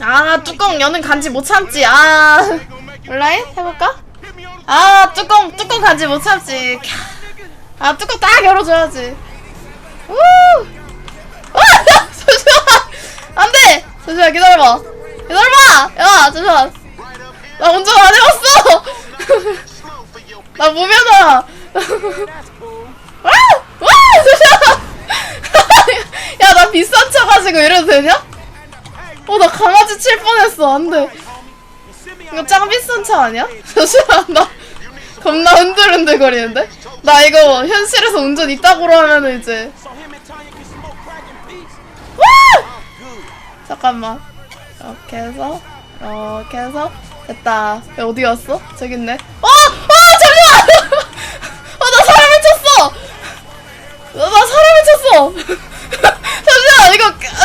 아 뚜껑 여는 간지 못 참지. 아 온라인? 해볼까? 아 뚜껑 뚜껑 간지 못 참지. 캬. 아 뚜껑 딱 열어줘야지. 우! 아, 잠시만 안돼! 잠시만 기다려봐. 기다려봐! 야 잠시만 나 운전 안 해봤어. 나 무면허야 와! 와! 잠시만 야나 비싼 차 가지고 이래도 되냐? 어 나 강아지 칠 뻔했어 안 돼 이거 짱 비싼 차 아니야? 잠시만 나 겁나 흔들흔들 거리는데? 나 이거 현실에서 운전 이따구로 하면은 이제 와! 잠깐만 이렇게 해서 이렇게 해서 됐다 야 어디 갔어? 저기 있네 어! 어! 잠시만! 어 나 사람을 쳤어! 나, 나 사람을 쳤어! 잠시만 이거 아,